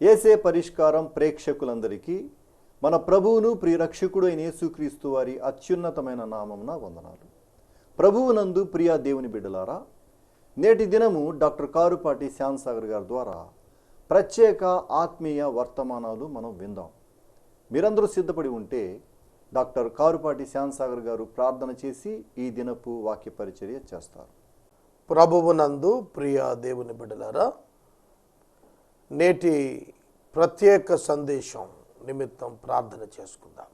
ఏసే పరిష్కారం ప్రేక్షకులందరికీ మన ప్రభువును ప్రియరక్షకుడు అయిన యేసుక్రీస్తు వారి అత్యున్నతమైన నామమున వందనాలు. ప్రభువునందు ప్రియా దేవుని బిడ్డలారా నేటి దినము డాక్టర్ కారుపాటి శ్యామ్సాగర్ గారి ద్వారా ప్రత్యేక ఆత్మీయ వర్తమానాలు మనం విందాం. మీరందరూ సిద్ధపడి ఉంటే డాక్టర్ కారుపాటి శ్యామ్సాగర్ గారు ప్రార్థన చేసి ఈ దినపు వాక్య పరిచర్య చేస్తారు. ప్రభువునందు ప్రియా దేవుని బిడ్డలారా నేటి ప్రత్యేక సందేశం నిమిత్తం ప్రార్థన చేసుకుందాం.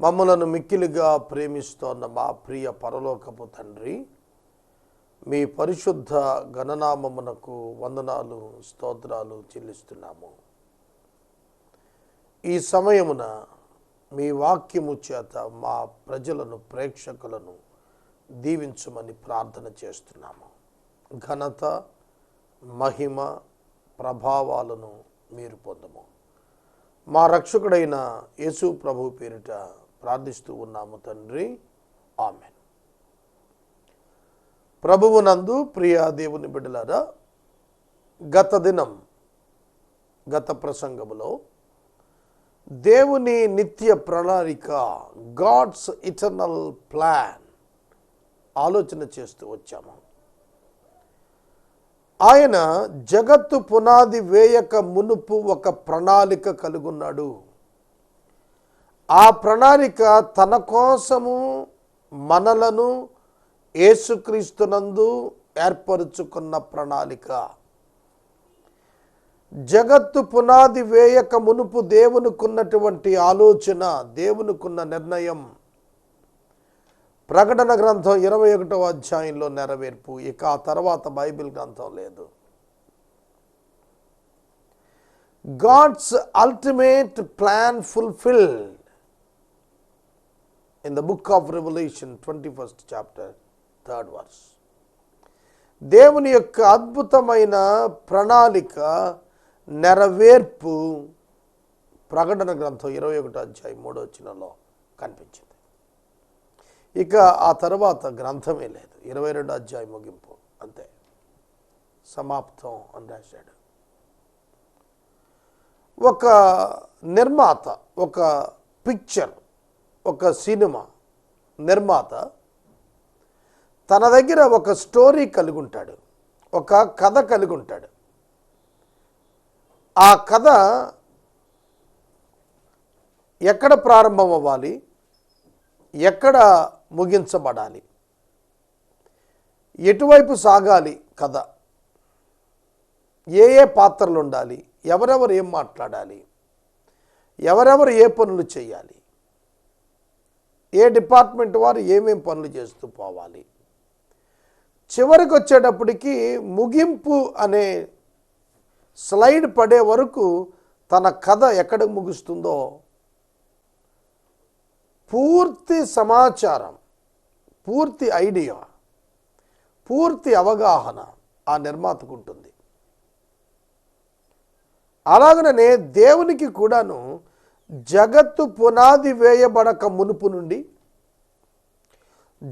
మమ్మలను మిక్కిలిగా ప్రేమిస్తోన్న మా ప్రియ పరలోకపు తండ్రి మీ పరిశుద్ధ గణనామమునకు వందనాలు స్తోత్రాలు చెల్లిస్తున్నాము. ఈ సమయమున మీ వాక్యము చేత మా ప్రజలను ప్రేక్షకులను దీవించమని ప్రార్థన చేస్తున్నాము. ఘనత మహిమ ప్రభావాలను మీరు పొందము. మా రక్షకుడైన యేసు ప్రభు పేరిట ప్రార్థిస్తూ ఉన్నాము తండ్రి. ఆమెన్. ప్రభువునందు ప్రియా దేవుని బిడ్డలారా గత దినం గత ప్రసంగములో దేవుని నిత్య ప్రణాళిక గాడ్స్ ఇటర్నల్ ప్లాన్ ఆలోచన చేస్తూ వచ్చాము. ఆయన జగత్తు పునాది వేయక మునుపు ఒక ప్రణాళిక కలుగున్నాడు. ఆ ప్రణాళిక తన కోసము మనలను ఏసుక్రీస్తునందు ఏర్పరుచుకున్న ప్రణాళిక. జగత్తు పునాది వేయక మునుపు దేవునికున్నటువంటి ఆలోచన దేవునికున్న నిర్ణయం ప్రకటన గ్రంథం ఇరవై ఒకటో అధ్యాయంలో నెరవేర్పు. ఇక ఆ తర్వాత బైబిల్ గ్రంథం లేదు. God's ultimate plan fulfilled in the book of Revelation twenty first chapter third verse. దేవుని యొక్క అద్భుతమైన ప్రణాళిక నెరవేర్పు ప్రకటన గ్రంథం ఇరవై ఒకటో అధ్యాయం మూడో చిన్నలో కనిపించింది. ఇక ఆ తర్వాత గ్రంథమే లేదు. ఇరవై రెండు అధ్యాయం ముగింపు. అంతే. సమాప్తం అని రాశాడు. ఒక నిర్మాత ఒక పిక్చర్ ఒక సినిమా నిర్మాత తన దగ్గర ఒక స్టోరీ కలిగి ఉంటాడు. ఒక కథ కలిగి ఉంటాడు. ఆ కథ ఎక్కడ ప్రారంభం అవ్వాలి ఎక్కడ ముగించబడాలి. ఎటువైపు సాగాలి కథ? ఏ ఏ పాత్రలు ఉండాలి ఎవరెవరు ఏం మాట్లాడాలి? ఎవరెవరు ఏ పనులు చేయాలి? ఏ డిపార్ట్మెంట్ వారు ఏమేం పనులు చేస్తూ పోవాలి? చివరికి వచ్చేటప్పటికి ముగింపు అనే స్లైడ్ పడే వరకు తన కథ ఎక్కడ ముగుస్తుందో పూర్తి సమాచారం పూర్తి ఐడియా పూర్తి అవగాహన ఆ నిర్మాతకు ఉంటుంది. అలాగనే దేవునికి కూడాను జగత్తు పునాది వేయబడక మునుపు నుండి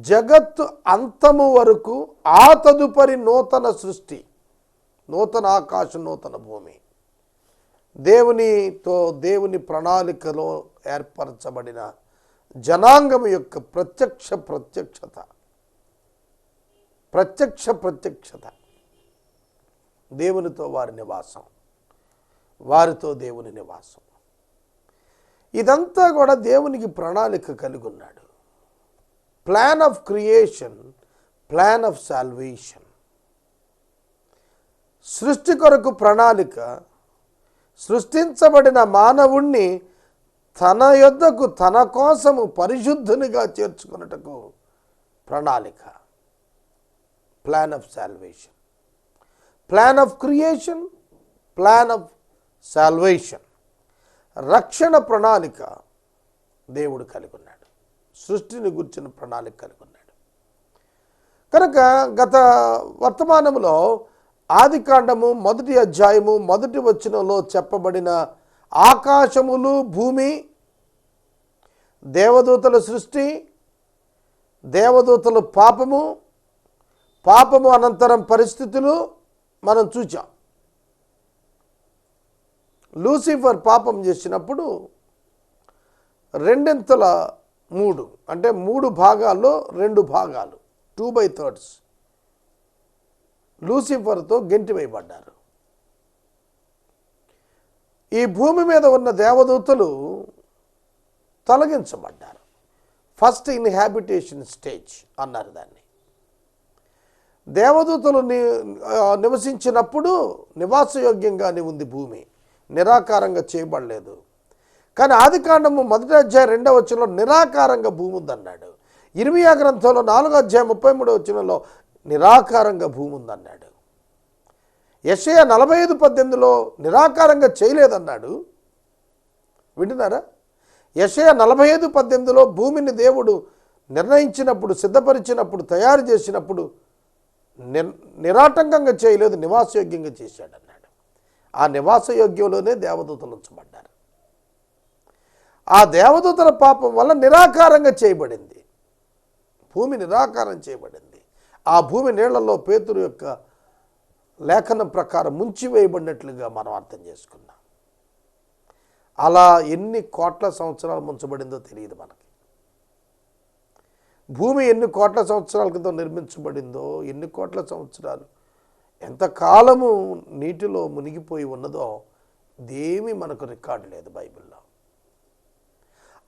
జగత్తు అంతము వరకు ఆ తదుపరి నూతన సృష్టి నూతన ఆకాశం నూతన భూమి దేవునితో దేవుని ప్రణాళికలో ఏర్పరచబడిన జనాంగం యొక్క ప్రత్యక్ష ప్రత్యక్షత. ప్రత్యక్ష ప్రత్యక్షత. దేవునితో వారి నివాసం. వారితో దేవుని నివాసం. ఇదంతా కూడా దేవునికి ప్రణాళిక కలిగి ఉన్నాడు plan of creation plan of salvation. సృష్టి కొరకు ప్రణాళిక సృష్టించబడిన మానవుణ్ణి తన యొద్దకు తన కోసము పరిశుద్ధునిగా చేర్చుకున్నటకు ప్రణాళిక. Plan of salvation plan of creation plan of salvation రక్షణ ప్రణాళిక దేవుడు కలిగి ఉన్నాడు సృష్టిని గుర్చిన ప్రణాళిక కలిగి ఉన్నాడు కనుక గత వర్తమానంలో ఆదికాండము మొదటి అధ్యాయము మొదటి వచనంలో చెప్పబడిన ఆకాశములు భూమి దేవదూతల సృష్టి దేవదూతల పాపము పాపము అనంతరం పరిస్థితులు మనం చూచాం. లూసిఫర్ పాపం చేసినప్పుడు రెండింతల మూడు అంటే మూడు భాగాల్లో రెండు భాగాలు టూ బై థర్డ్స్ లూసిఫర్తో గెంటివేయబడ్డారు. ఈ భూమి మీద ఉన్న దేవదూతలు తొలగించబడ్డారు. ఫస్ట్ ఇన్హాబిటేషన్ స్టేజ్ అన్నారు దాన్ని. దేవదూతలు ని నివసించినప్పుడు నివాసయోగ్యంగానే ఉంది భూమి. నిరాకారంగా చేయబడలేదు. కానీ ఆది కాండము మొదటి అధ్యాయం రెండవ వచనంలో నిరాకారంగా భూమి ఉందన్నాడు. ఇరిమియా గ్రంథంలో నాలుగో అధ్యాయం ముప్పై మూడో వచనంలో నిరాకారంగా భూమి ఉందన్నాడు. యషయ నలభై ఐదు పద్దెనిమిదిలో నిరాకారంగా చేయలేదన్నాడు. వింటున్నారా? యషయ నలభై ఐదు పద్దెనిమిదిలో భూమిని దేవుడు నిర్ణయించినప్పుడు సిద్ధపరిచినప్పుడు తయారు చేసినప్పుడు నిరాటంకంగా చేయలేదు నివాసయోగ్యంగా చేశాడు అన్నాడు ఆ నివాసయోగ్యంలోనే దేవదూతలు ఉంచబడ్డారు. ఆ దేవదూతల పాపం వల్ల నిరాకారంగా చేయబడింది. భూమి నిరాకారం చేయబడింది. ఆ భూమి నీళ్ళలో పేతురు యొక్క లేఖనం ప్రకారం ముంచివేయబడినట్లుగా మనం అర్థం చేసుకున్నాం. అలా ఎన్ని కోట్ల సంవత్సరాలు ముంచబడిందో తెలియదు మనకి. భూమి ఎన్ని కోట్ల సంవత్సరాల క్రితం నిర్మించబడిందో ఎన్ని కోట్ల సంవత్సరాలు ఎంత కాలము నీటిలో మునిగిపోయి ఉన్నదో దేమీ మనకు రికార్డు లేదు బైబిల్లో.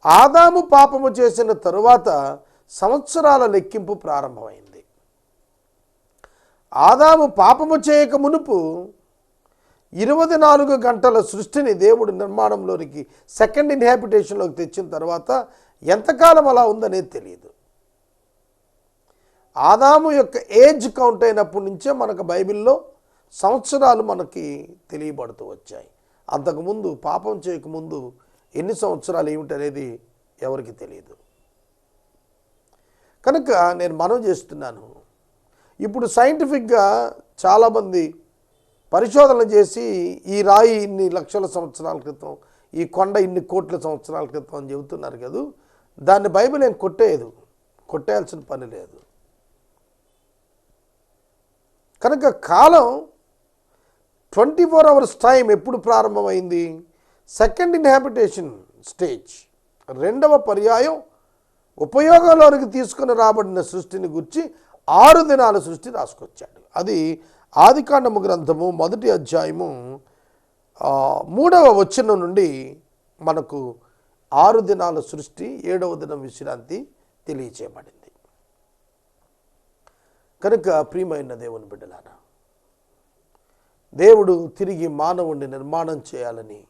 ఆదాము పాపము చేసిన తరువాత సంవత్సరాల లెక్కింపు ప్రారంభమైంది. ఆదాము పాపము చేయక మునుపు ఇరవై నాలుగు గంటల సృష్టిని దేవుడు నిర్మాణంలోనికి సెకండ్ ఇన్హాబిటేషన్లోకి తెచ్చిన తర్వాత ఎంతకాలం అలా ఉందనేది తెలియదు. ఆదాము యొక్క ఏజ్ కౌంట్ అయినప్పటి నుంచే మనకు బైబిల్లో సంవత్సరాలు మనకి తెలియబడుతూ వచ్చాయి. అంతకుముందు పాపం చేయకముందు ఎన్ని సంవత్సరాలు ఏమిటనేది ఎవరికి తెలియదు. కనుక నేను మనం చేస్తున్నాను. ఇప్పుడు సైంటిఫిక్గా చాలామంది పరిశోధనలు చేసి ఈ రాయి ఇన్ని లక్షల సంవత్సరాల క్రితం ఈ కొండ ఇన్ని కోట్ల సంవత్సరాల క్రితం అని చెబుతున్నారు కదా. దాన్ని బైబిల్ ఏం కొట్టేయదు. కొట్టేయాల్సిన పని లేదు. కనుక కాలం ట్వంటీ ఫోర్ అవర్స్ టైం ఎప్పుడు ప్రారంభమైంది? సెకండ్ ఇన్హాబిటేషన్ స్టేజ్ రెండవ పర్యాయం ఉపయోగంలోనికి తీసుకుని రాబడిన సృష్టిని గురించి ఆరు దినాల సృష్టి రాసుకొచ్చాడు. అది ఆదికాండము గ్రంథము మొదటి అధ్యాయము ఆ, మూడవ వచనం నుండి మనకు ఆరు దినాల సృష్టి ఏడవ దినం విశ్రాంతి తెలియచేయబడింది. కనుక ప్రియమైన దేవుని బిడ్డలారా దేవుడు తిరిగి మానవుణ్ణి నిర్మాణం చేయాలని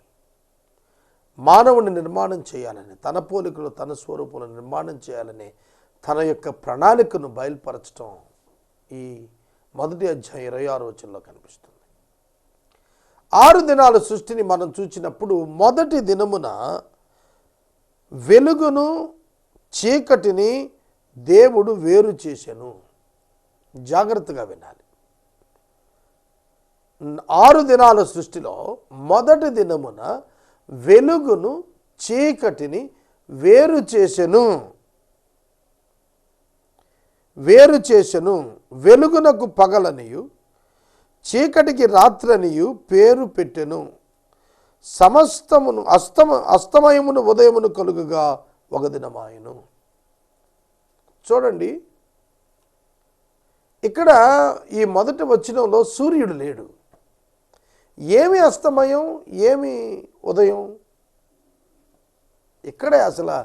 మానవుని నిర్మాణం చేయాలని తన పోలికలు తన స్వరూపంలో నిర్మాణం చేయాలని తన యొక్క ప్రణాళికను బయలుపరచడం ఈ మొదటి అధ్యాయం ఇరవై ఆరు వచనంలో కనిపిస్తుంది. ఆరు దినాల సృష్టిని మనం చూసినప్పుడు మొదటి దినమున వెలుగును చీకటిని దేవుడు వేరు చేశాను. జాగ్రత్తగా వినాలి. ఆరు దినాల సృష్టిలో మొదటి దినమున వెలుగును చీకటిని వేరు చేసెను వేరు చేసెను వెలుగునకు పగలనియు చీకటికి రాత్రనియు పేరు పెట్టెను. సమస్తమును అస్తమ అస్తమయమును ఉదయమును కలుగుగా ఒక దినమాయను చూడండి ఇక్కడ ఈ మొదటి వచనంలో సూర్యుడు లేడు. ఏమి అస్తమయం ఏమి ఉదయం? ఇక్కడే అసలు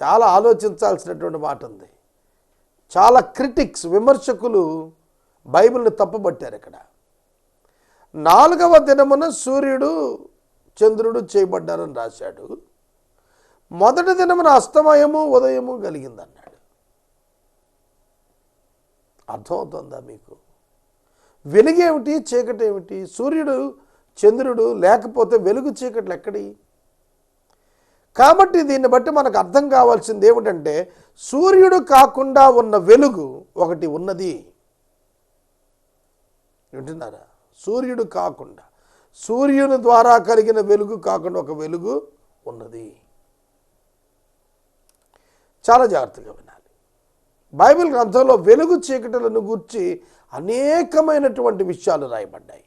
చాలా ఆలోచించాల్సినటువంటి మాట ఉంది. చాలా క్రిటిక్స్ విమర్శకులు బైబిల్ని తప్పుబట్టారు ఇక్కడ. నాలుగవ దినమున సూర్యుడు చంద్రుడు చేయబడ్డారని రాశాడు. మొదటి దినమున అస్తమయము ఉదయము కలిగిందన్నాడు. అర్థమవుతుందా మీకు? వెలుగేమిటి చీకటి ఏమిటి సూర్యుడు చంద్రుడు లేకపోతే వెలుగు చీకట్లు ఎక్కడి? కాబట్టి దీన్ని బట్టి మనకు అర్థం కావాల్సింది ఏమిటంటే సూర్యుడు కాకుండా ఉన్న వెలుగు ఒకటి ఉన్నది. వింటున్నారా? సూర్యుడు కాకుండా. సూర్యుని ద్వారా కలిగిన వెలుగు కాకుండా ఒక వెలుగు ఉన్నది. చాలా జాగ్రత్తగా వినాలి. బైబిల్ గ్రంథంలో వెలుగు చీకటలను గూర్చి అనేకమైనటువంటి విషయాలు రాయబడ్డాయి.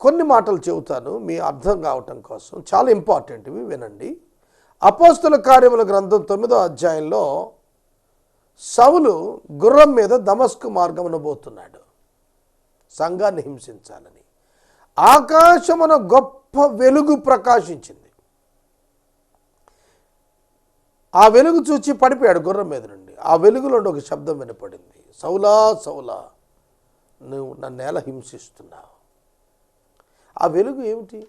కొన్ని మాటలు చెబుతాను మీ అర్థం కావటం కోసం. చాలా ఇంపార్టెంట్ ఇవి వినండి. అపోస్తుల కార్యముల గ్రంథం తొమ్మిదో అధ్యాయంలో సవులు గుర్రం మీద దమస్కు మార్గమున పోతున్నాడు. సంఘాన్ని హింసించాలని. ఆకాశమున గొప్ప వెలుగు ప్రకాశించింది. ఆ వెలుగు చూచి పడిపోయాడు గుర్రం మీద నుండి. ఆ వెలుగులో నుండి ఒక శబ్దం వినపడింది. సౌలా సౌలా నువ్వు నన్ను ఎలా హింసిస్తున్నావు? ఆ వెలుగు ఏమిటి?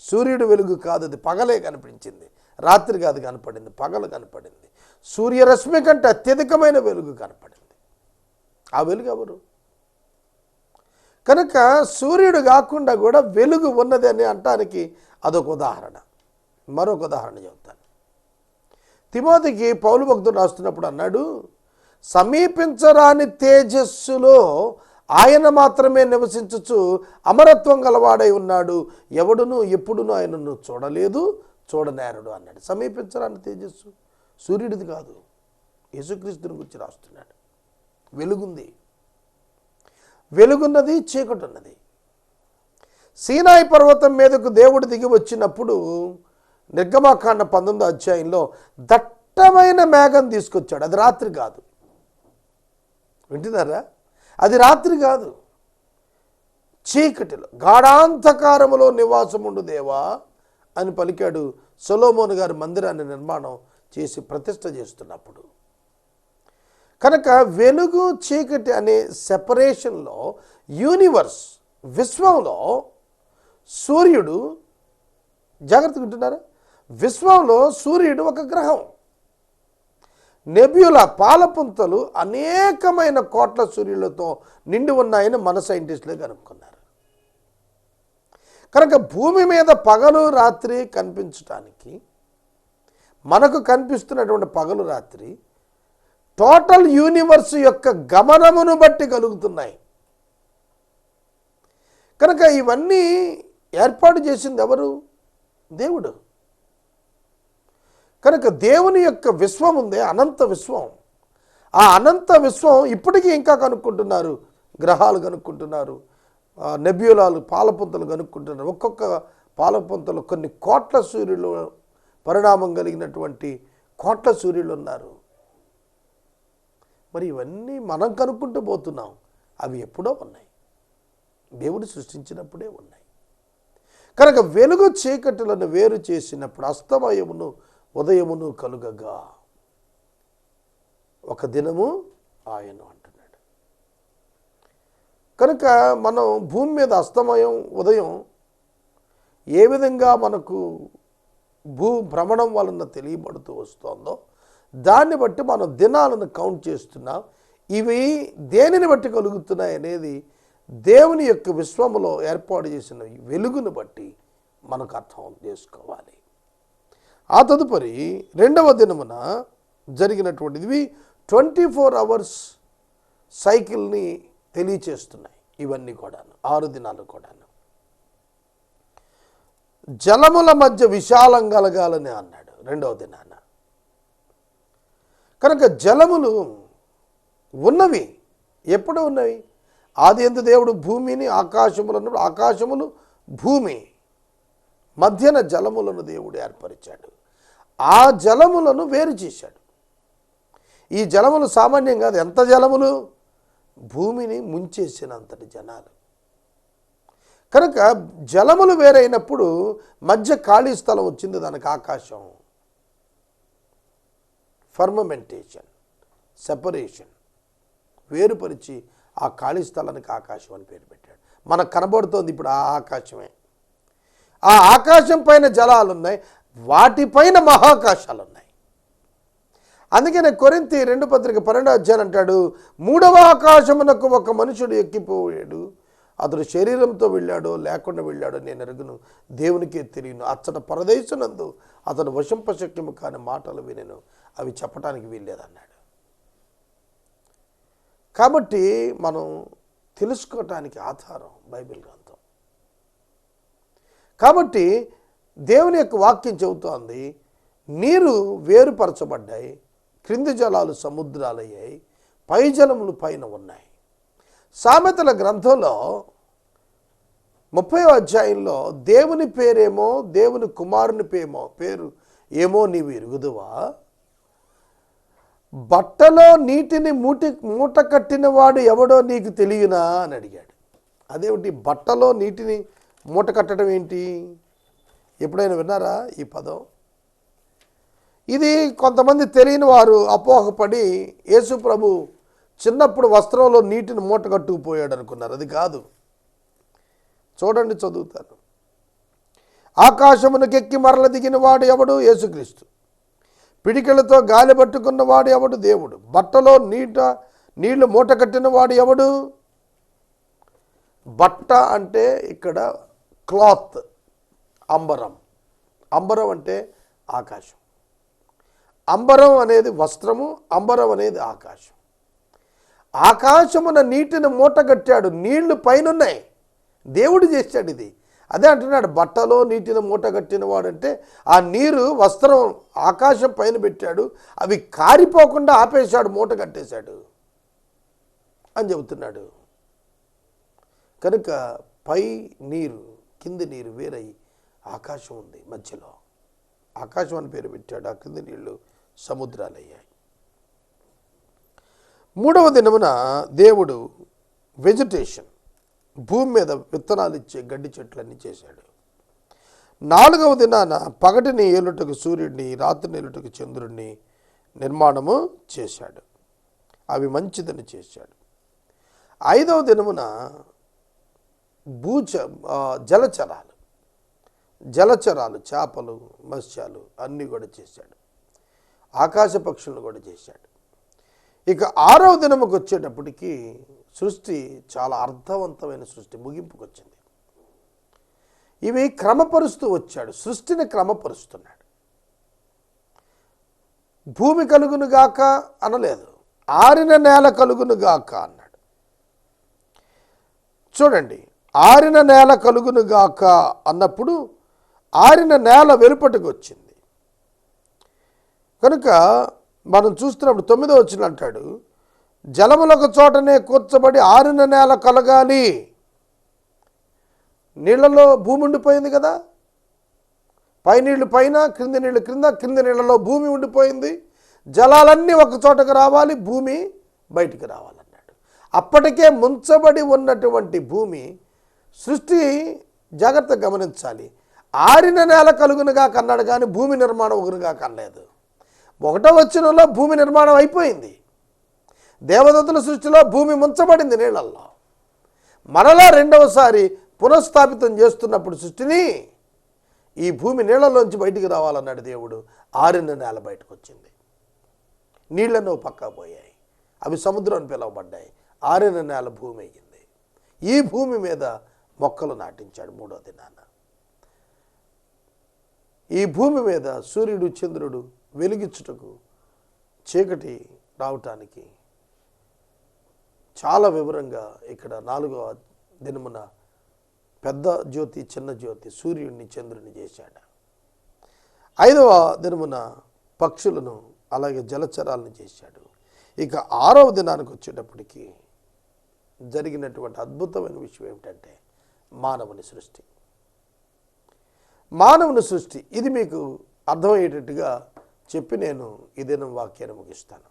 సూర్యుడు వెలుగు కాదు అది పగలే కనిపించింది. రాత్రి కాదు కనపడింది పగలు కనపడింది. సూర్యరశ్మి కంటే అత్యధికమైన వెలుగు కనపడింది. ఆ వెలుగు ఎవరు? కనుక సూర్యుడు కాకుండా కూడా వెలుగు ఉన్నది అని అంటానికి అదొక ఉదాహరణ. మరొక ఉదాహరణ చెప్తాను తిమోతికి పౌలు భక్తుడు రాస్తున్నప్పుడు అన్నాడు సమీపించరాని తేజస్సులో ఆయన మాత్రమే నివసించుచు అమరత్వం గలవాడై ఉన్నాడు. ఎవడును ఎప్పుడునూ ఆయనను చూడలేదు. చూడనేరడు అన్నాడు. సమీపించరాని తేజస్సు సూర్యుడిది కాదు. యేసుక్రీస్తుని గురించి రాస్తున్నాడు. వెలుగుంది. వెలుగున్నది చీకటి ఉన్నది సీనాయి పర్వతం మీదకు దేవుడు దిగి వచ్చినప్పుడు నిర్గమాకాండ పంతొమ్మిదో అధ్యాయంలో దట్టమైన మేఘం తీసుకొచ్చాడు. అది రాత్రి కాదు. వింటున్నారా? అది రాత్రి కాదు. చీకటిలో గాఢాంధకారములో నివాసముండు దేవా అని పలికాడు సొలోమోన్ గారి మందిరాన్ని నిర్మాణం చేసి ప్రతిష్ట చేస్తున్నప్పుడు. కనుక వెలుగు చీకటి అనే సెపరేషన్లో యూనివర్స్ విశ్వంలో సూర్యుడు జాగ్రత్తగా ఉంటున్నారా విశ్వంలో సూర్యుడు ఒక గ్రహం. నెబ్యుల పాలపుంతలు అనేకమైన కోట్ల సూర్యులతో నిండి ఉన్నాయని మన సైంటిస్టులే కనుక్కున్నారు. కనుక భూమి మీద పగలు రాత్రి కనిపించటానికి మనకు కనిపిస్తున్నటువంటి పగలు రాత్రి టోటల్ యూనివర్స్ యొక్క గమనమును బట్టి కలుగుతున్నాయి. కనుక ఇవన్నీ ఏర్పాటు చేసింది ఎవరు? దేవుడు. కనుక దేవుని యొక్క విశ్వం ఉందే అనంత విశ్వం. ఆ అనంత విశ్వం ఇప్పటికీ ఇంకా కనుక్కుంటున్నారు. గ్రహాలు కనుక్కుంటున్నారు. నెబ్యులాలు పాలపుంతలు కనుక్కుంటున్నారు. ఒక్కొక్క పాలపుంతలు కొన్ని కోట్ల సూర్యులు పరిణామం కలిగినటువంటి కోట్ల సూర్యులు ఉన్నారు. మరి ఇవన్నీ మనం కనుక్కుంటూ పోతున్నాం. అవి ఎప్పుడో ఉన్నాయి. దేవుడు సృష్టించినప్పుడే ఉన్నాయి. కనుక వెలుగు చీకటులను వేరు చేసినప్పుడు అస్తమయమును ఉదయమును కలుగగా ఒక దినము ఆయన అంటున్నాడు. కనుక మనం భూమి మీద అస్తమయం ఉదయం ఏ విధంగా మనకు భూ భ్రమణం వలన తెలియబడుతూ వస్తుందో దాన్ని బట్టి మనం దినాలను కౌంట్ చేస్తున్నాం. ఇవి దేనిని బట్టి కలుగుతున్నాయి అనేది దేవుని యొక్క విశ్వములో ఏర్పాటు చేసిన వెలుగును బట్టి మనకు అర్థం చేసుకోవాలి. ఆ తదుపరి రెండవ దినమున జరిగినటువంటిది ట్వంటీ ఫోర్ అవర్స్ సైకిల్ని తెలియచేస్తున్నాయి. ఇవన్నీ కూడాను ఆరు దినాలు కూడాను. జలముల మధ్య విశాలం కలగాలని అన్నాడు రెండవ దినాన. కనుక జలములు ఉన్నవి ఎప్పుడు ఉన్నవి? ఆది ఎందు దేవుడు భూమిని ఆకాశములు అన్నప్పుడు ఆకాశములు భూమి మధ్యన జలములను దేవుడు ఏర్పరిచాడు. ఆ జలములను వేరు చేశాడు. ఈ జలములు సామాన్యం కాదు ఎంత జలములు? భూమిని ముంచేసినంతటి జనాలు. కనుక జలములు వేరైనప్పుడు మధ్య ఖాళీ స్థలం వచ్చింది దానికి ఆకాశం. ఫర్మమెంటేషన్ సెపరేషన్. వేరుపరిచి ఆ ఖాళీ స్థలానికి ఆకాశం అని పేరు పెట్టాడు. మనకు కనబడుతోంది ఇప్పుడు ఆ ఆకాశమే. ఆ ఆకాశం పైన జలాలు ఉన్నాయి వాటిపైన మహాకాశాలు ఉన్నాయి అందుకనే కొరింతి రెండు పత్రిక పన్నెండో అధ్యాయం అంటాడు మూడవ ఆకాశమునకు ఒక మనుషుడు ఎక్కిపోయాడు. అతడు శరీరంతో వెళ్ళాడో లేకుండా వెళ్ళాడో నేను ఎరుగును. దేవునికే తెలియను. అచ్చట పరదేశనందు అతడు వశంపశక్యము కాని మాటలు వినెను. అవి చెప్పడానికి వీల్లేదన్నాడు. కాబట్టి మనం తెలుసుకోవటానికి ఆధారం బైబిల్ గ్రంథం. కాబట్టి దేవుని యొక్క వాక్యం చెబుతోంది నీరు వేరుపరచబడ్డాయి క్రింది జలాలు సముద్రాలయ్యాయి పై జలములు పైన ఉన్నాయి. సామెతల గ్రంథంలో ముప్పై అధ్యాయంలో దేవుని పేరేమో దేవుని కుమారుని పేమో పేరు ఏమో నీవు ఎరుగుదువా? బట్టలో నీటిని మూటి మూట కట్టిన వాడు ఎవడో నీకు తెలియనా? అని అడిగాడు. అదేమిటి? బట్టలో నీటిని మూట కట్టడం ఏంటి? ఎప్పుడైనా విన్నారా ఈ పదం? ఇది కొంతమంది తెలియని వారు అపోహపడి యేసు ప్రభు చిన్నప్పుడు వస్త్రంలో నీటిని మూట కట్టుకుపోయాడు అనుకున్నారు. అది కాదు. చూడండి చదువుతాను ఆకాశమునకెక్కి మరల దిగిన వాడు ఎవడు? యేసుక్రీస్తు. పిడికిలతో గాలి పట్టుకున్నవాడు ఎవడు? దేవుడు. బట్టలో నీట నీళ్ళు మూట కట్టిన వాడు ఎవడు? బట్ట అంటే ఇక్కడ క్లాత్. అంబరం. అంబరం అంటే ఆకాశం. అంబరం అనేది వస్త్రము అంబరం అనేది ఆకాశం. ఆకాశమున నీటిని మూట కట్టాడు నీళ్ళు పైనున్నాయి. దేవుడు చేశాడు ఇది. అదే అంటున్నాడు బట్టలో నీటిని మూటగట్టిన వాడంటే ఆ నీరు వస్త్రం ఆకాశం పైన పెట్టాడు అవి కారిపోకుండా ఆపేశాడు మూట కట్టేశాడు అని చెబుతున్నాడు. కనుక పై నీరు కింది నీరు వేరై ఆకాశం ఉంది మధ్యలో. ఆకాశం అని పేరు పెట్టాడు. ఆ కింద నీళ్ళు సముద్రాలయ్యాయి. మూడవ దినమున దేవుడు వెజిటేషన్ భూమి మీద విత్తనాలు ఇచ్చే గడ్డి చెట్లన్నీ చేశాడు. నాలుగవ దినాన పగటిని ఏలుటకు సూర్యుడిని రాత్రిని ఏలుటకు చంద్రుడిని నిర్మాణము చేశాడు. అవి మంచిదని చేశాడు. ఐదవ దినమున భూచ జలచరాలు. జలచరాలు చేపలు మత్స్యాలు అన్నీ కూడా చేశాడు. ఆకాశ పక్షులను కూడా చేశాడు. ఇక ఆరవ దినముకు వచ్చేటప్పటికి సృష్టి చాలా అర్థవంతమైన సృష్టి ముగింపుకు వచ్చింది ఇవి క్రమపరుస్తూ వచ్చాడు. సృష్టిని క్రమపరుస్తున్నాడు. భూమి కలుగును గాక అనలేదు. ఆరిన నేల కలుగును గాక అన్నాడు. చూడండి ఆరిన నేల కలుగును గాక అన్నప్పుడు ఆరిన నేల వెలుపటికి వచ్చింది. కనుక మనం చూస్తున్నప్పుడు తొమ్మిదో వచ్చిన అంటాడు జలములొక చోటనే కూర్చబడి ఆరిన నేల కలగాలి. నీళ్ళలో భూమి ఉండిపోయింది కదా. పై నీళ్ళు పైన క్రింది నీళ్ళు క్రింద క్రింది నీళ్ళలో భూమి ఉండిపోయింది. జలాలన్నీ ఒక చోటకు రావాలి భూమి బయటికి రావాలన్నాడు. అప్పటికే ముంచబడి ఉన్నటువంటి భూమి సృష్టి జాగ్రత్త గమనించాలి. ఆరిన నేల కలుగునుగా కన్నాడు కానీ భూమి నిర్మాణం ఒకరుగా కనలేదు. ఒకటో వచ్చినలో భూమి నిర్మాణం అయిపోయింది. దేవదత్తుల సృష్టిలో భూమి ముంచబడింది నీళ్ళల్లో. మరలా రెండవసారి పునఃస్థాపితం చేస్తున్నప్పుడు సృష్టిని ఈ భూమి నీళ్ళలోంచి బయటికి రావాలన్నాడు దేవుడు. ఆరిన నేల బయటకు వచ్చింది నీళ్ళను పక్కా పోయాయి. అవి సముద్రం పిలువబడ్డాయి. ఆరిన నేల భూమి అయ్యింది. ఈ భూమి మీద మొక్కలు నాటించాడు మూడో దినాన. ఈ భూమి మీద సూర్యుడు చంద్రుడు వెలిగించుటకు చీకటి రావటానికి చాలా వివరంగా ఇక్కడ నాలుగవ దినమున పెద్ద జ్యోతి చిన్న జ్యోతి సూర్యుడిని చంద్రుని చేశాడు. ఐదవ దినమున పక్షులను అలాగే జలచరాలను చేశాడు. ఇక ఆరవ దినానికి వచ్చేటప్పటికి జరిగినటువంటి అద్భుతమైన విషయం ఏమిటంటే మానవుని సృష్టి. మానవుని సృష్టి. ఇది మీకు అర్థమయ్యేటట్టుగా చెప్పి నేను ఈ దినం వాక్యాన్ని ముగిస్తాను.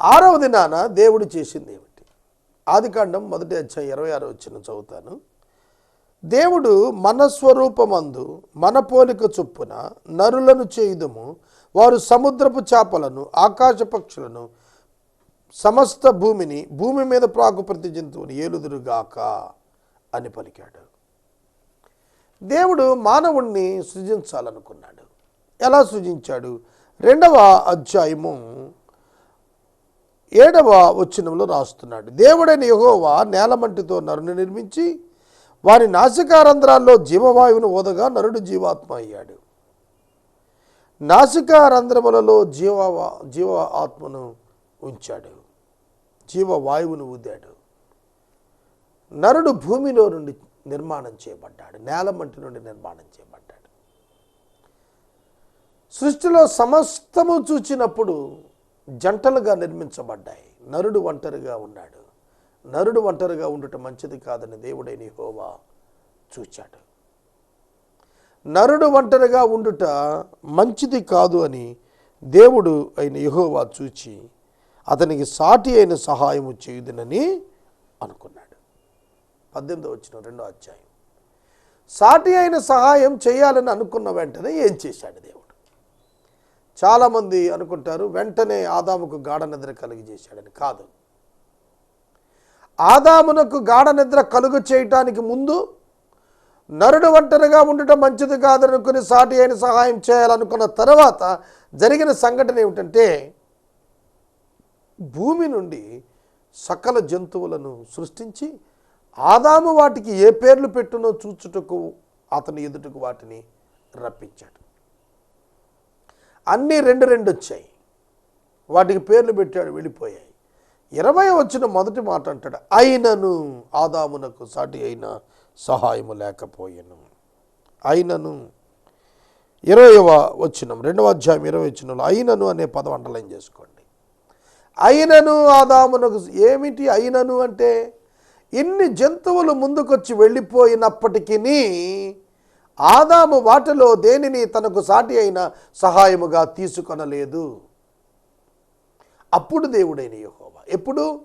ఆరవ దినాన దేవుడు చేసింది ఏమిటి? ఆదికాండం మొదటి అధ్యాయం ఇరవై ఆరు వచ్చిన చదువుతాను. దేవుడు మనస్వరూపమందు మన పోలిక చొప్పున నరులను చేయుదము. వారు సముద్రపు చేపలను ఆకాశ పక్షులను సమస్త భూమిని భూమి మీద ప్రాకు ప్రతి జంతువుని ఏలుదురుగాక అని పలికాడు. దేవుడు మానవుణ్ణి సృజించాలనుకున్నాడు. ఎలా సృజించాడు? రెండవ అధ్యాయము ఏడవ వచ్చినంలో రాస్తున్నాడు. దేవుడైన యహోవా నేలమంటితో నరుని నిర్మించి వారి నాసికారంధ్రాల్లో జీవవాయువును ఓదగా నరుడు జీవాత్మ అయ్యాడు. నాసికారంధ్రములలో జీవ జీవ ఆత్మను ఉంచాడు. జీవవాయువును ఊదాడు. నరుడు భూమిలో నుండి నిర్మాణం చేయబడ్డాడు. నేలమంటి నుండి నిర్మాణం చేయబడ్డాడు. సృష్టిలో సమస్తము చూచినప్పుడు జంటలుగా నిర్మించబడ్డాయి. నరుడు ఒంటరిగా ఉన్నాడు. నరుడు ఒంటరిగా ఉండటం మంచిది కాదని దేవుడైన హోవా చూచాడు. నరుడు ఒంటరిగా ఉండుట మంచిది కాదు అని దేవుడు అయిన యహోవా చూచి అతనికి సాటి అయిన సహాయము చేయుదనని అనుకున్నాడు. పద్దెనిమిది వచ్చిన రెండో అధ్యాయం. సాటి అయిన సహాయం చేయాలని అనుకున్న వెంటనే ఏం చేశాడు దేవుడు? చాలామంది అనుకుంటారు వెంటనే ఆదాముకు గాఢ నిద్ర కలిగి చేశాడని కాదు. ఆదామునకు గాఢ నిద్ర కలుగు చేయటానికి ముందు నరుడు ఒంటరిగా ఉండటం మంచిది కాదనుకుని సాటి అయిన సహాయం చేయాలనుకున్న తర్వాత జరిగిన సంఘటన ఏమిటంటే భూమి నుండి సకల జంతువులను సృష్టించి ఆదాము వాటికి ఏ పేర్లు పెట్టునో చూచుటకు అతని ఎదుటకు వాటిని రప్పించాడు. అన్నీ రెండు రెండు వచ్చాయి. వాటికి పేర్లు పెట్టాడు వెళ్ళిపోయాయి. ఇరవై వచ్చిన మొదటి మాట అంటాడు అయినను ఆదామునకు సాటి అయిన సహాయము లేకపోయాను. అయినను ఇరవైవ వచ్చినం రెండవ అధ్యాయం ఇరవై వచ్చినంలో అయినను అనే పదం అండర్లైన్ చేసుకోండి. అయినను ఆదామునకు ఏమిటి అయినను అంటే? ఇన్ని జంతువులు ముందుకొచ్చి వెళ్ళిపోయినప్పటికీ ఆదాము వాటిలో దేనిని తనకు సాటి అయిన సహాయముగా తీసుకొనలేదు. అప్పుడు దేవుడైన యహోవా. ఎప్పుడు?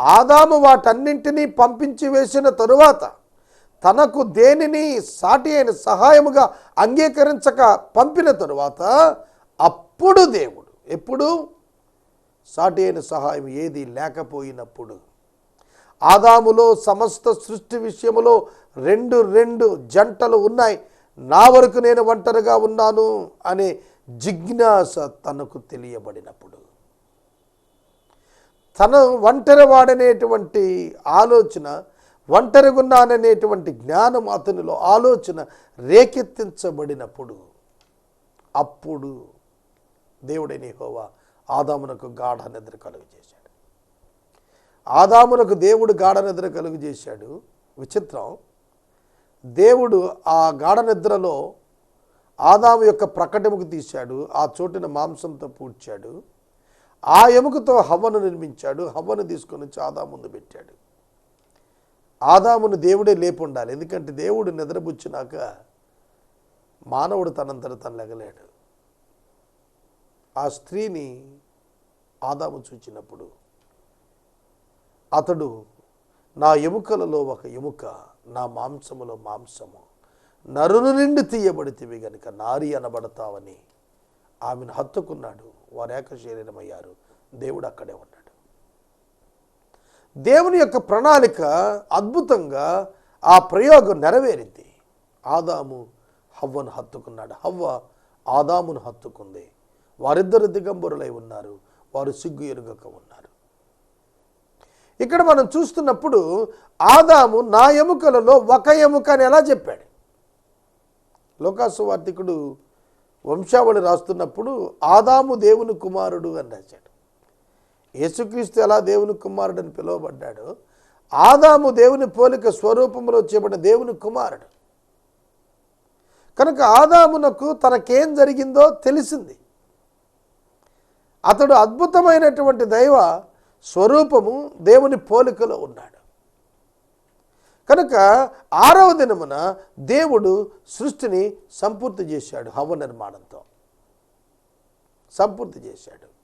ఆదాము వాటన్నింటినీ పంపించి వేసిన తరువాత తనకు దేనిని సాటి అయిన సహాయముగా అంగీకరించక పంపిన తరువాత అప్పుడు దేవుడు ఎప్పుడు? సాటి అయిన సహాయం ఏది లేకపోయినప్పుడు. ఆదాములో సమస్త సృష్టి విషయములో రెండు రెండు జంటలు ఉన్నాయి. నా వరకు నేను ఒంటరిగా ఉన్నాను అనే జిజ్ఞాస తనకు తెలియబడినప్పుడు. తను ఒంటరి వాడనేటువంటి ఆలోచన ఒంటరిగున్నాననేటువంటి జ్ఞానం అతనిలో ఆలోచన రేకెత్తించబడినప్పుడు అప్పుడు దేవుడైన హోవా ఆదామునకు గాఢ నిద్ర కలుగు చేశాడు ఆదామునకు దేవుడు గాఢ నిద్ర కలుగు చేశాడు విచిత్రం. దేవుడు ఆ గాఢ నిద్రలో ఆదాము యొక్క ప్రకటముకు తీశాడు. ఆ చోటున మాంసంతో పూడ్చాడు. ఆ ఎముకతో హవ్వను నిర్మించాడు. హవ్వను తీసుకొని వచ్చి ఆదాము ముందు పెట్టాడు. ఆదామును దేవుడే లేపు ఉండాలి ఎందుకంటే దేవుడు నిద్రపుచ్చినాక మానవుడు తనంతట తను లెగలేడు. ఆ స్త్రీని ఆదాము చూచినప్పుడు అతడు నా ఎముకలలో ఒక ఎముక నా మాంసములో మాంసము. నరును నిండి తీయబడితివి గనుక నారి అనబడతావని ఆమెను హత్తుకున్నాడు. వారు ఏక శరీరమయ్యారు దేవుడు అక్కడే ఉన్నాడు. దేవుని యొక్క ప్రణాళిక అద్భుతంగా ఆ ప్రయోగం నెరవేరింది. ఆదాము హవ్వను హత్తుకున్నాడు. హవ్వ ఆదామును హత్తుకుంది. వారిద్దరు దిగంబరులై ఉన్నారు. వారు సిగ్గు ఎరుగక ఉన్నారు. ఇక్కడ మనం చూస్తున్నప్పుడు ఆదాము నా ఎముకలలో ఒక ఎముక అని ఎలా చెప్పాడు? లోకాసు వార్తికుడు వంశావళి రాస్తున్నప్పుడు ఆదాము దేవుని కుమారుడు అని రాశాడు. యేసుక్రీస్తు ఎలా దేవుని కుమారుడు అని పిలువబడ్డాడు ఆదాము దేవుని పోలిక స్వరూపంలో చేయబడిన దేవుని కుమారుడు. కనుక ఆదామునకు తనకేం జరిగిందో తెలిసింది. అతడు అద్భుతమైనటువంటి దైవ స్వరూపము దేవుని పోలికలో ఉన్నాడు. కనుక ఆరవ దినమున దేవుడు సృష్టిని సంపూర్తి చేశాడు హవ నిర్మాణంతో. సంపూర్తి చేశాడు.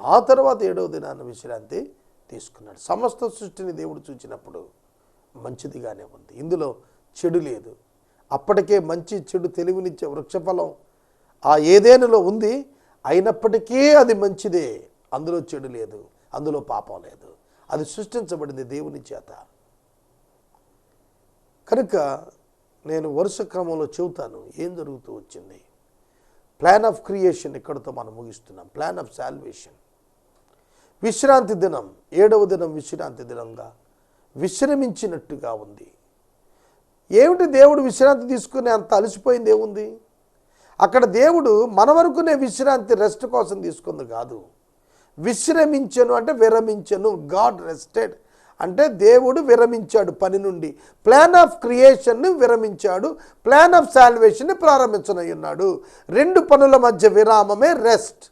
ఆ తర్వాత ఏడవ దినాన్ని విశ్రాంతి తీసుకున్నాడు. సమస్త సృష్టిని దేవుడు చూచినప్పుడు మంచిదిగానే ఉంది. ఇందులో చెడు లేదు. అప్పటికే మంచి చెడు తెలివినిచ్చే వృక్షఫలం ఆ ఏదేనులో ఉంది? అయినప్పటికీ అది మంచిదే. అందులో చెడు లేదు. అందులో పాపం లేదు. అది సృష్టించబడింది దేవుని చేత. కనుక నేను వరుస క్రమంలో చెబుతాను ఏం జరుగుతూ వచ్చింది? ప్లాన్ ఆఫ్ క్రియేషన్ ఇక్కడతో మనం ముగిస్తున్నాం. ప్లాన్ ఆఫ్ శాల్వేషన్ విశ్రాంతి దినం ఏడవ దినం విశ్రాంతి దినంగా విశ్రమించినట్టుగా ఉంది. ఏమిటి దేవుడు విశ్రాంతి తీసుకునే అంత అలసిపోయింది? ఏముంది? అక్కడ దేవుడు మన వరకునే విశ్రాంతి రెస్ట్ కోసం తీసుకుంది కాదు. విశ్రమించను అంటే విరమించను. God rested. అంటే దేవుడు విరమించాడు పని నుండి. ప్లాన్ ఆఫ్ క్రియేషన్ని విరమించాడు. ప్లాన్ ఆఫ్ శాల్వేషన్ని ప్రారంభించనయ్యున్నాడు. రెండు పనుల మధ్య విరామమే రెస్ట్.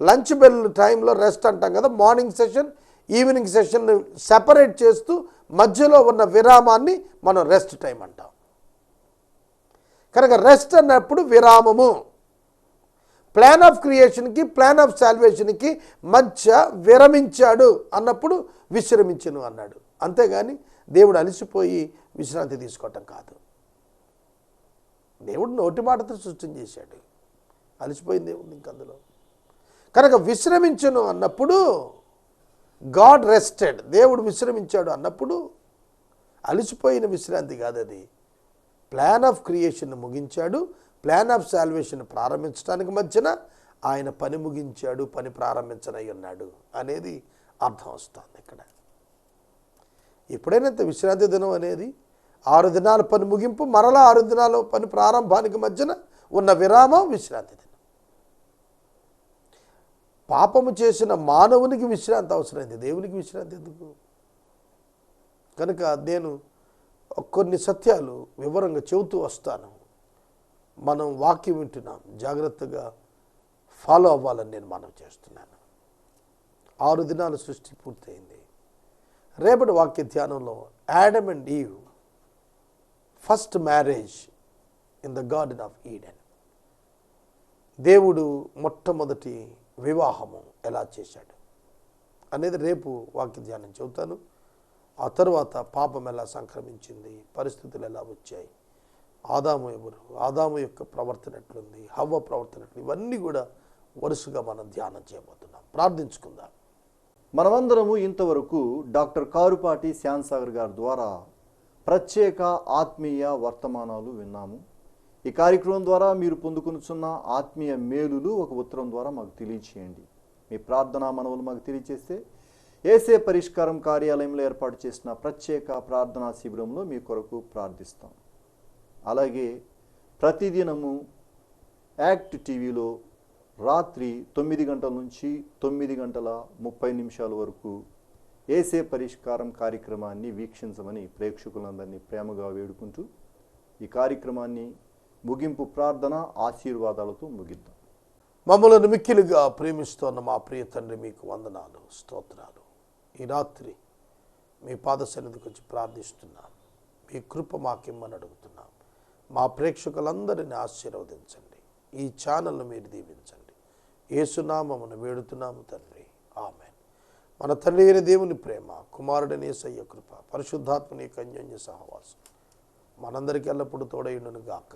లంచ్ బెల్ టైంలో రెస్ట్ అంటాం కదా morning session evening session separate చేస్తూ మధ్యలో ఉన్న విరామాన్ని మనం రెస్ట్ టైం అంటాం. కనుక రెస్ట్ అన్నప్పుడు విరామము. ప్లాన్ ఆఫ్ క్రియేషన్కి ప్లాన్ ఆఫ్ సాల్వేషన్కి మధ్య విరమించాడు అన్నప్పుడు విశ్రమించను అన్నాడు. అంతేగాని దేవుడు అలసిపోయి విశ్రాంతి తీసుకోవటం కాదు. దేవుడు నోటి మాటతో సృష్టి చేశాడు. అలసిపోయింది దేవుడు ఇంక అందులో. కనుక విశ్రమించను అన్నప్పుడు గాడ్ రెస్టెడ్. దేవుడు విశ్రమించాడు అన్నప్పుడు అలసిపోయిన విశ్రాంతి కాదు అది ప్లాన్ ఆఫ్ క్రియేషన్ ముగించాడు. ప్లాన్ ఆఫ్ సాల్వేషన్ ప్రారంభించడానికి మధ్యన ఆయన పని ముగించాడు పని ప్రారంభించనై ఉన్నాడు అనేది అర్థం వస్తుంది ఇక్కడ. ఎప్పుడైనా ఇంత విశ్రాంతి దినం అనేది ఆరు దినాల పని ముగింపు మరలా ఆరు దినాల పని ప్రారంభానికి మధ్యన ఉన్న విరామం విశ్రాంతి దినం. పాపము చేసిన మానవునికి విశ్రాంతి అవసరమైంది దేవునికి విశ్రాంతి ఎందుకు? కనుక నేను కొన్ని సత్యాలు వివరంగా చెబుతూ వస్తాను. మనం వాక్యం వింటున్నాం. జాగ్రత్తగా ఫాలో అవ్వాలని నేను మనం చేస్తున్నాను. ఆరు దినాల సృష్టి పూర్తయింది. రేపటి వాక్య ధ్యానంలో Adam and Eve first marriage in the garden of Eden. దేవుడు మొట్టమొదటి వివాహము ఎలా చేశాడు అనేది రేపు వాక్య ధ్యానం చెబుతాను. ఆ తర్వాత పాపం ఎలా సంక్రమించింది పరిస్థితులు ఎలా వచ్చాయి ఆదాము ఎవరు? ఆదాము యొక్క ప్రవర్తన ఎట్లుంది? హవ్వ ప్రవర్తన ఎట్లు ఇవన్నీ కూడా వరుసగా మనం ధ్యానం చేయబోతున్నాం. ప్రార్థించుకుందాం. మనమందరము ఇంతవరకు డాక్టర్ కారుపాటి శ్యాన్సాగర్ గారి ద్వారా ప్రత్యేక ఆత్మీయ వర్తమానాలు విన్నాము. ఈ కార్యక్రమం ద్వారా మీరు పొందుకునుచున్న ఆత్మీయ మేలులు ఒక ఉత్తరం ద్వారా మాకు తెలియచేయండి. మీ ప్రార్థనా మనవులు మాకు తెలియచేస్తే ఏసే పరిష్కారం కార్యాలయంలో ఏర్పాటు చేసిన ప్రత్యేక ప్రార్థనా శిబిరంలో మీ కొరకు ప్రార్థిస్తాం. అలాగే ప్రతిదినము యాక్ట్ టీవీలో రాత్రి తొమ్మిది గంటల నుంచి తొమ్మిది గంటల ముప్పై నిమిషాల వరకు ఏసే పరిష్కారం కార్యక్రమాన్ని వీక్షించమని ప్రేక్షకులందరినీ ప్రేమగా వేడుకుంటూ ఈ కార్యక్రమాన్ని ముగింపు ప్రార్థన ఆశీర్వాదాలతో ముగిద్దాం. మమ్మల్ని మిక్కిలుగా ప్రేమిస్తోన్న మా ప్రియ తండ్రి మీకు వందనాలు స్తోత్రాలు. ఈ రాత్రి మీ పాద సన్నిధికి వచ్చి మీ కృప మాకిమ్మని అడుగుతున్నాను మా ప్రేక్షకులందరిని ఆశీర్వదించండి. ఈ ఛానల్ను మీరు దీవించండి. ఏసునామమును వేడుతున్నాము తండ్రి. ఆమె మన తండ్రి అయిన దేవుని ప్రేమ కుమారుడని సయ్య కృప పరిశుద్ధాత్మని కన్యోన్య సహవాసం మనందరికీ ఎల్లప్పుడూ తోడైండును గాక